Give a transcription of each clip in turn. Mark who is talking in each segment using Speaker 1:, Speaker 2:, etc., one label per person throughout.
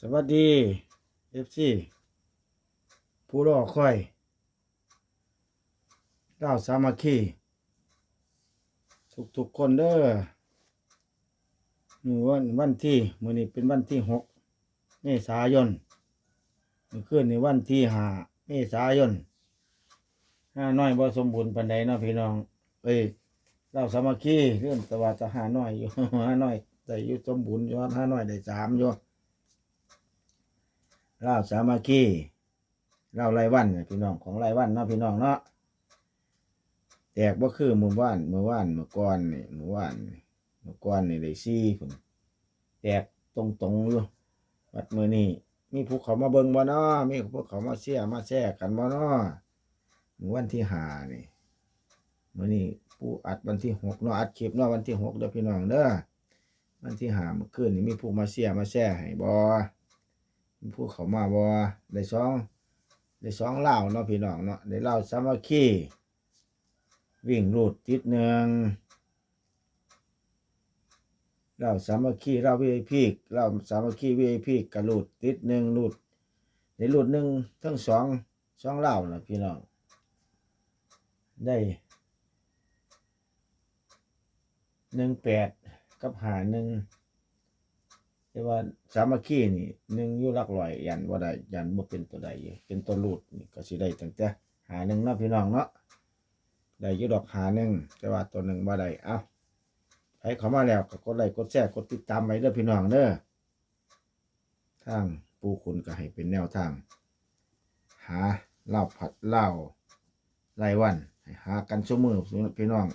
Speaker 1: สวัสดีเอฟซีผู้รอคอยดาวสามัคคีทุกทุกๆคนเด้อมือวันวันที่มือนี้เป็นวันที่หกเมษายนมือคืนในวันที่ห้าเมษายนห้าน้อยบ่สมบูรณ์ปานใดเนาะพี่น้อง เอ้ยเราสามัคคีเรื่องแต่ว่าจะหาน้อยอยู่ห้าน้อยได้อยู่สมบูรณ์ยู่หาน้อยได้สามอยู่ เราสามัคคีเราไรวันเนี่ยพี่น้องของไรวันเนาะพี่น้องเนาะแตกบ่คือมือว่านมือว่านมือก่อนนี่มือว่านมือก่อนนี่ได้ซี่พุ่นแตกตรงๆอยู่วัดมือนี้มีผู้เขามาเบิงบ่เนาะมีผู้เขามาเชียมาแชร์กันบ่เนาะมือวันที่หานี่มือนี้ผู้อัดวันที่หกเนาะอัดคลิปเนาะวันที่หกเด้อพี่น้องเด้อวันที่หาเมื่อคืนนี่มีผู้มาเชียมาแชร์ให้บ่ ผู้เขามาบ่ได้สองได้สองเล่าเนาะพี่น้องเนาะได้เล่าสามัคคีวิ่งรูดติดหนึ่งเล่าสามัคคีเล่าวีไอพีเล่าสามัคคีวีไอพีกระรูดติดหนึ่งรูดได้รูดหนึ่งทั้งสองสองเล่านะพี่น้องได้หนึ่งแปดกับหาหนึ่ง แต่ว่าสามัคคีนี่หนึ่งอยู่ลักร้อยยันว่าได้ยันบ่เป็นตัวใดอยู่เป็นตัวรูดนี่ก็สิได้ตั้งแต่หาหนึ่งเนาะพี่น้องเนาะได้อยู่ดอกหาหนึ่งแต่ว่าตัวหนึ่งบ่ได้เอ้าใครเข้ามาแล้วก็กดไลค์กดแชร์กดติดตามไว้เด้อพี่น้องเด้อทางปูคุณก็ให้เป็นแนวทาง หาเหล้าผัดเหล้ารายวันหากันชั่วมือพี่น้อง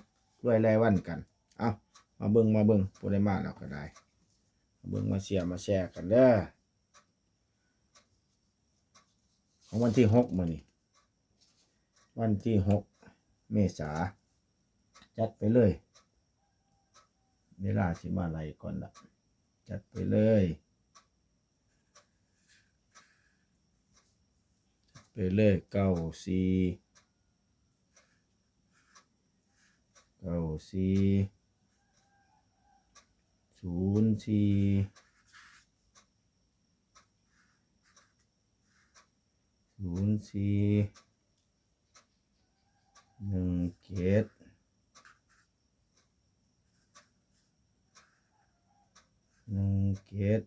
Speaker 1: ด้วยรายวันกัน เอ้ามาเบิ่งมาเบิ่งผู้ได้มาแล้วก็ได้ เบิ่งมาเชียมาแชร์กันเด้อของวันที่หกมื้อนี้วันที่หกเมษาจัดไปเลยเวลาสิมาไล่ก่อนละจัดไปเลยไปเลยเก้าสี่เก้าสี่ ศูนย์สี่ศูนย์สี่หนึ่งเจ็ดหนึ่งเจ็ด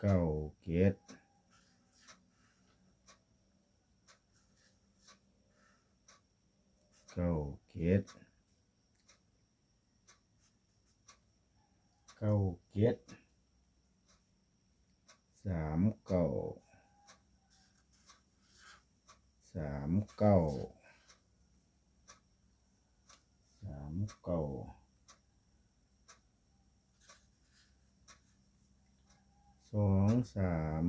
Speaker 1: เก้าเจ็ดเก้าเจ็ด เก้าเจ็ดสามเก้าสามเก้าสามเก้าสองสาม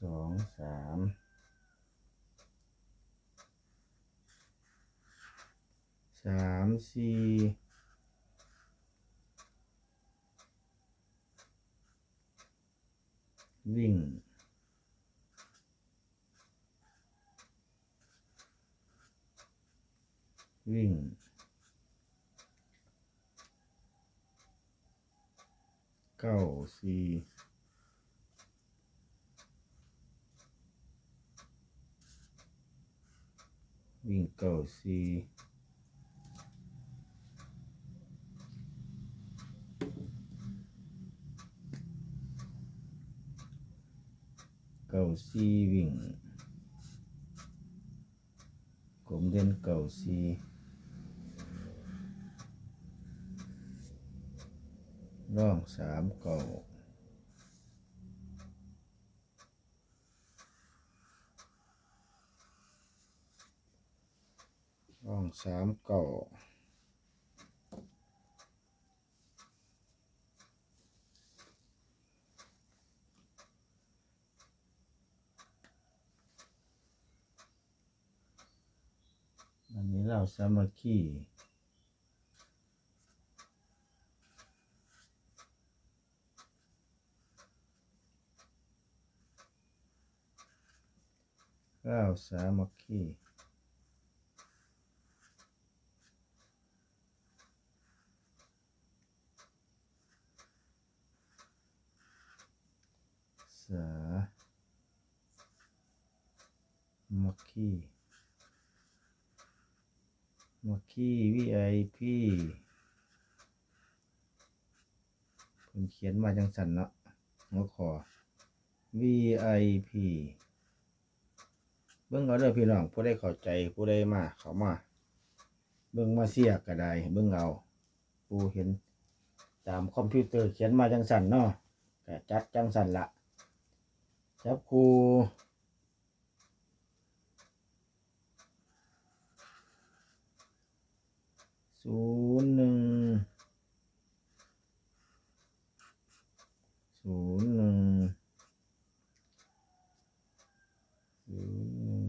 Speaker 1: สองสาม สามสี่วิ่งวิ่งเก้าสี่วิ่งเก้าสี่ เก้าซีวิ่งกลมเด่นเก้าซีร่องสามเก้าร่องสามเก้า nós estamos aqui. Calçamos aqui. Sa. Aqui. มักกี้ VIP เพิ่นเขียนมาจังสันเนาะหัวขอ VIP เบิ่งเอาเด้อพี่น้อง ผู้ใดเข้าใจ ผู้ใดมา เขามา เบิ่งมาเสียก็ได้ เบิ่งเอาผู้เห็น ตามคอมพิวเตอร์เขียนมาจังสันเนาะก็จัดจังสันละจับครู ศูนย์หนึ่งศูนย์หนึ่งศูนย์หนึ่ง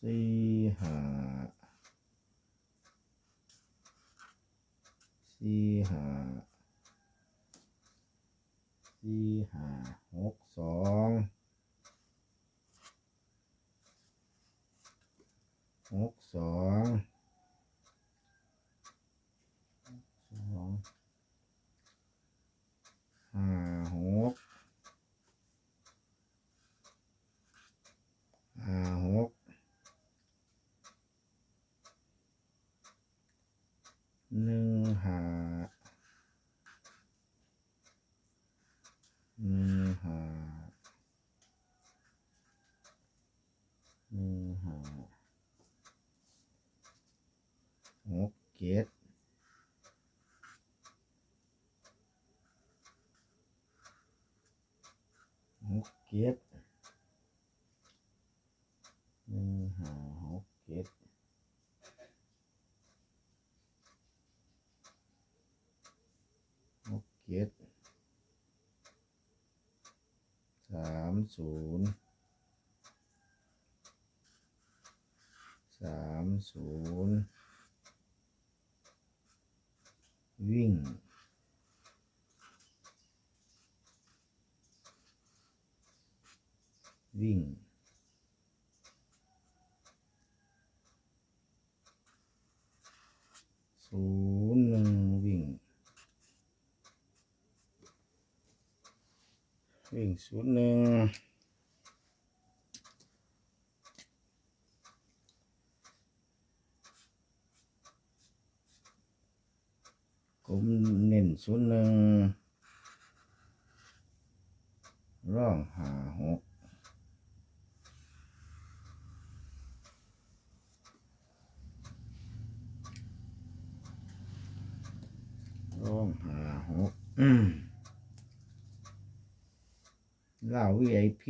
Speaker 1: สี่ห้าสี่ห้าสี่ห้าหกสองหกสองสองห้าหกห้าหกหนึ่งห้าหนึ่งห้าหนึ่งห้าหกเจ็ด หกเจ็ดหนึ่งห้าหกเจ็ดหกเจ็ดสามศูนย์สามศูนย์วิ่ง วิ่ง ศูนย์หนึ่งวิ่ง วิ่งศูนย์หนึ่งกลมเน้นศูนย์หนึ่งร่องหาหก ร่องหาหกอืมเหล่า VIP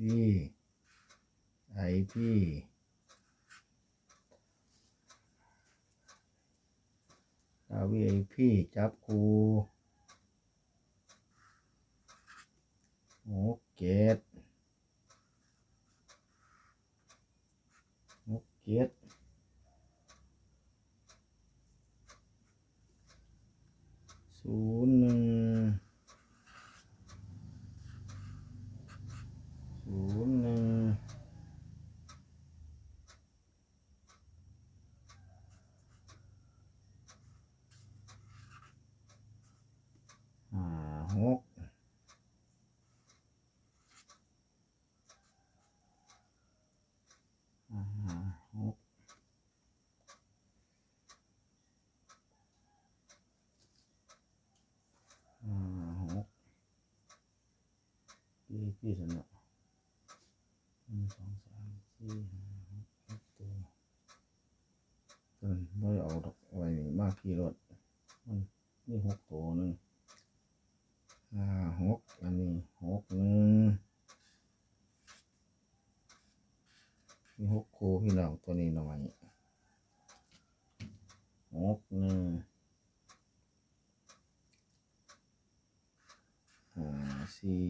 Speaker 1: ดีไอพี่เหล่า VIP จับคู หกเจ็ดหกเจ็ดศูนย์หนึ่งศูนย์หนึ่งห้าหก ห้าหกห้าหก พี่สนอหนึ่งสองสามสี่ห้าหกเจ็ดตัวเกินไม่ได้เอาดอกไว้นี่มากี่รถมันนี่หกตัวหนึ่งห้าหกอันนี้หกหนึ่งมีหกคู่พี่น้องตัวนี้หน่อยหกหนึ่งห้าสี่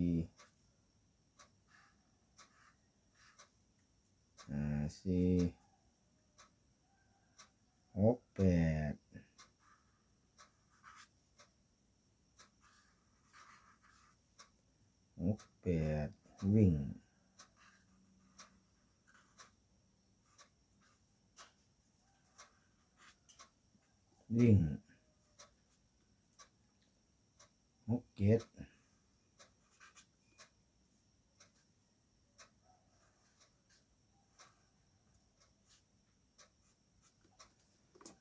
Speaker 1: สี่หกแปดหกแปดวิ่งวิ่งหกเจ็ด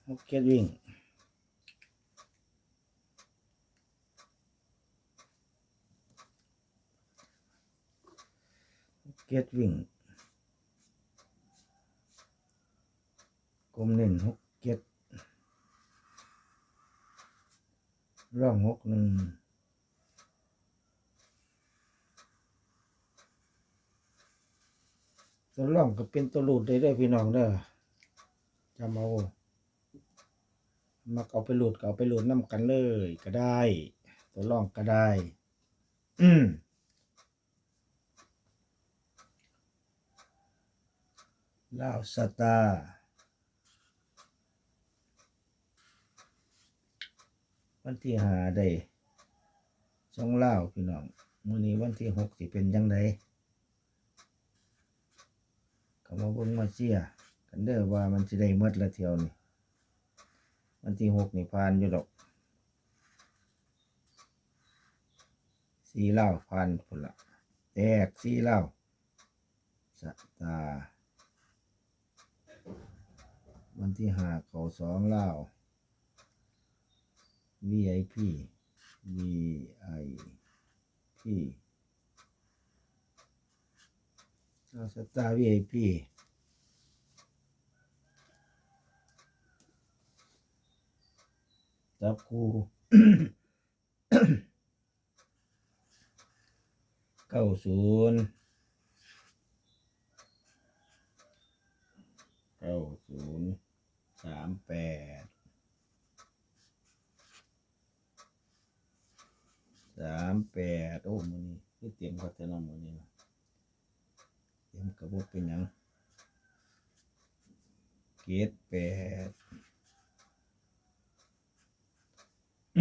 Speaker 1: หกเจ็ดวิ่งเก็ตวิ่งกลมเน่นหกเก็ตร่องหกหนึ่งตัวร่องก็เป็นตัวหลุดได้เด้พี่น้องเด้อจำเอา มักเอาไปหลุดก็เอาไปหลุดน้ำกันเลย ก็ได้ ตัวร่องก็ได้ อืมลาวสตาร์วันที่หาได้สองลาวพี่น้องมื้อนี้วันที่หกสิเป็นยังไงเขามาเบิ่งมาเชียกันเด้อว่ามันสิได้หมดละเที่ยวนี่ วันที่หกนี่ผ่านอยู่ดอกสี่ลาผ่านพุ่นละแตกสี่ลาสตา วันที่หาเขาสองเหล่า VIP VIP เอาสตาร์ VIP จับคูเก้าศูนย์เก้าศูนย์สามแปดสามแปดโอ้มือนี้คือเตรียมกัตนอมือนี้นะเตรียมกระบอกเป็นยังเกตแปด สา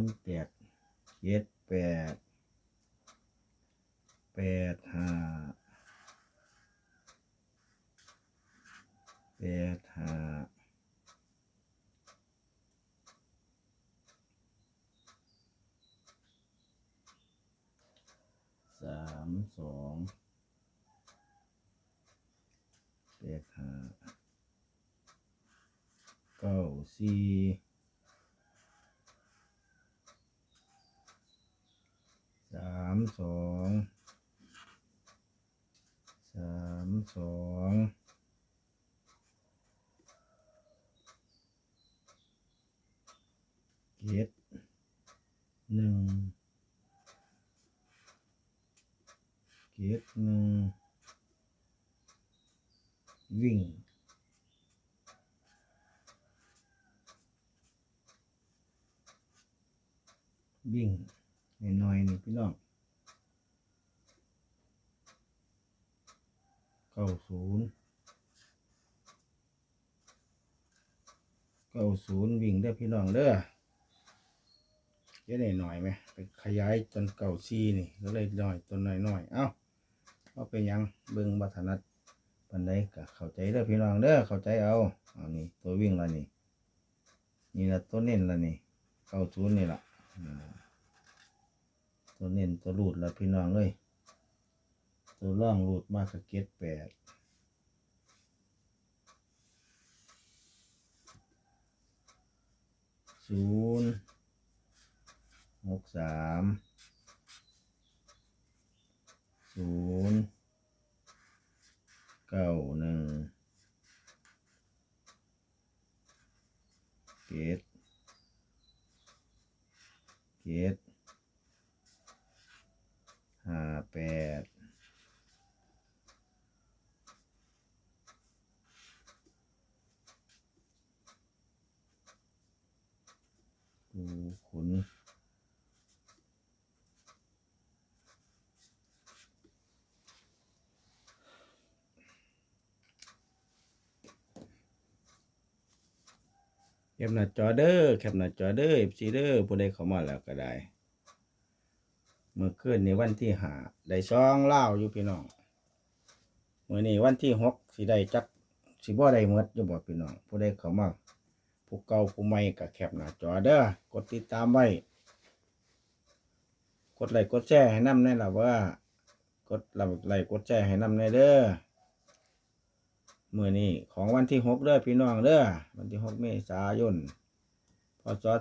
Speaker 1: มแปดเจ็ดแปดแปดห้าแปดห้าสามสองแปดห้าเก้า สี่สามสองสามสองเจ็ดหนึ่งเจ็ดหนึ่งวิ่ง วิ่งหน่อยๆนี่พี่น้อง เก้าศูนย์เก้าศูนย์วิ่งได้อพี่ น้องเด้อเยอะหน่อยไหมไปขยายจนเก้าซีนี่ก็เลยหน่อยตัวหน่อยหน่อยเอ้าเอาไปนยังเบิ่งบัถนัดปันไดก็เข้าใจเด้อพี่น้องเด้อเข้าใจเอาเอานี่ตัววิ่งละนี่นี่ละตัวเน้นละนี่เก้าศูนย์นี่ละตัวเน้นตัวรูดละพี่น้องเลยตัวร่องรูดมากกับเก็ตแปด ศูนย์หกสามศูนย์เก้าหนึ่งเกตเกตห้าแปด ปูขุนแคปหน้าจอเด้อแคปหน้าจอเด้อ FC เด้อผู้ใดเข้ามาแล้วก็ได้ เมื่อคืนในวันที่หาได้ซองเล่าอยู่พี่น้องเมื่อนี้วันที่หกสิได้จักสิบ่ได้หมดอยู่บ่พี่น้องผู้ใดเข้ามา ผู้เก่าผู้ใหม่ก็แคปหน้าจอเด้อกดติดตามไว้ กดไลค์กดแชร์ให้นำแน่ล่ะว่า กดไลค์กดแชร์ให้นำแน่เด้อมื้อนี้ของวันที่6เด้อพี่น้องเด้อวันที่6เมษายนพศ2566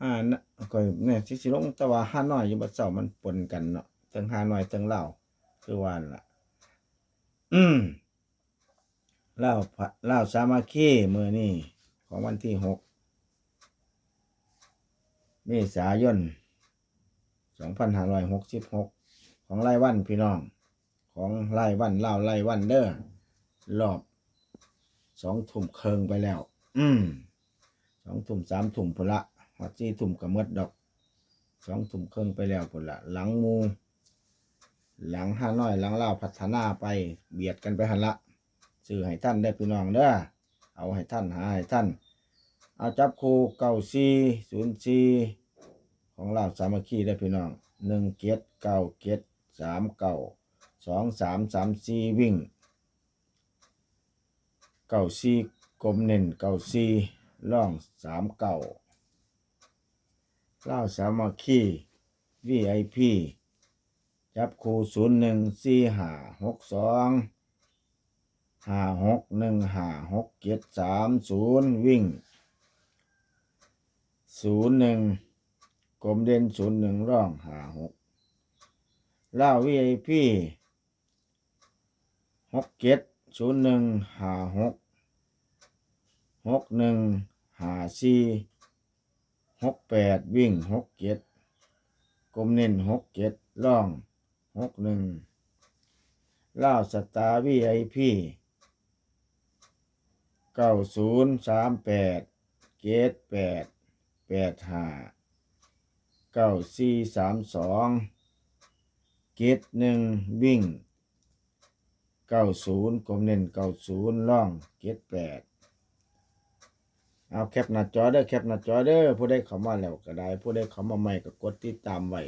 Speaker 1: ห้านะก็เนี่ยสิสิลงแต่ว่าห้าน้อยอยู่บัดเช้ามันปนกันเนาะทั้งห้าน้อยทั้งลาคือว่านั่นละอืม ล่าวพะลาสามัคคีมือนี้ของวันที่6เมษายน2566ของรายวันพี่น้อง ของรายวันเล่าวรายวันเด้อรอบสองทุ่มเคิงไปแล้ว อืมสองทุ่มสามทุ่มพละฮอดสี่ทุ่มก็หมดดอกสองทุ่มเคิงไปแล้วพละหลังมู หลังห้าน้อยหลังเล่าพัฒนาไปเบียดกันไปหันละ ซื้อให้ท่านได้พี่น้องเด้อเอาให้ท่านหาให้ท่าน เอาจับคู่เก้าสี่ศูนย์สี่ของเราสามัคคีได้พี่น้องหนึ่งเกตเก้าเกตสามเก้าสองสามสามสี่วิ่งเก้าสี่กลมเน้นเก้าสี่ล่องสามเก้าเล่าสามัคคี VIP จับคู่ศูนย์หนึ่งสี่ห้าหกสอง ห้าหกหนึ่งห้าหกเจ็ดสามศูนย์วิ่งศูนย์หนึ่งกลมเด่นศูนย์หนึ่งร่องหาหกเล่าวีไอพีหกเจ็ดศูนย์หนึ่งหาหกหกหนึ่งห้าสี่หกแปดวิ่งหกเจ็ดกลมเน้นหกเจ็ดร่องหกหนึ่งเล่าสตาร์วีไอพี เก้าศูนย์สามแปดเจ็ดแปดแปดห้าเก้าสี่สามสองเกตหนึ่งวิ่งเก้าศูนย์กลมเน้นเก้าศูนย์ล่องเกตแปดเอาแคปหน้าจอเด้อแคปหน้าจอเด้อผู้ใดเข้ามาแล้วก็ได้ ผู้ใดเข้ามาใหม่ก็กดติดตามไว้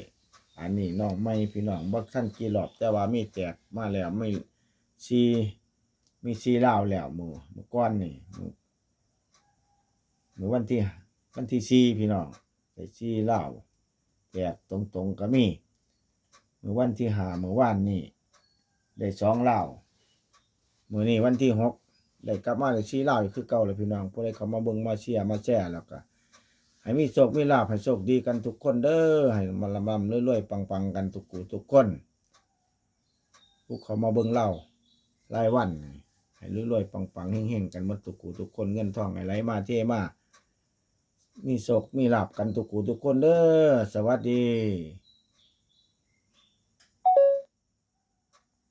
Speaker 1: อันนี้น้องไม่พี่น้องบักท่านกี่รอบแต่ว่ามีแจกมาแล้วไม่ซี มีซีเล่าแล้วมือมือก้อนนี่มือวันที่วันที่สี่พี่น้องใส่สี่เหล้าแจกตรงๆก็มีมือวันที่หาเมื่อวานนี่ได้สองเหล้ามือนี้วันที่หกได้กลับมาได้สีเหล้าอีกคือเก่าเลยพี่น้องผู้ใดเขามาเบิ่งมาเชียร์มาแชร์แล้วก็ให้มีโชคมีลาภให้โชคดีกันทุกคนเด้อให้มาละบำรวยๆปังๆกันทุกกูทุกคนผู้เขามาเบิ่งเหล้ารายวัน ให้รวยๆปังๆเฮงๆกันหมดทุกกูทุกคนเงินทองให้ไหลมาเทมามีโศกมีหลับกันทุกกูทุกคนเด้อสวัสดี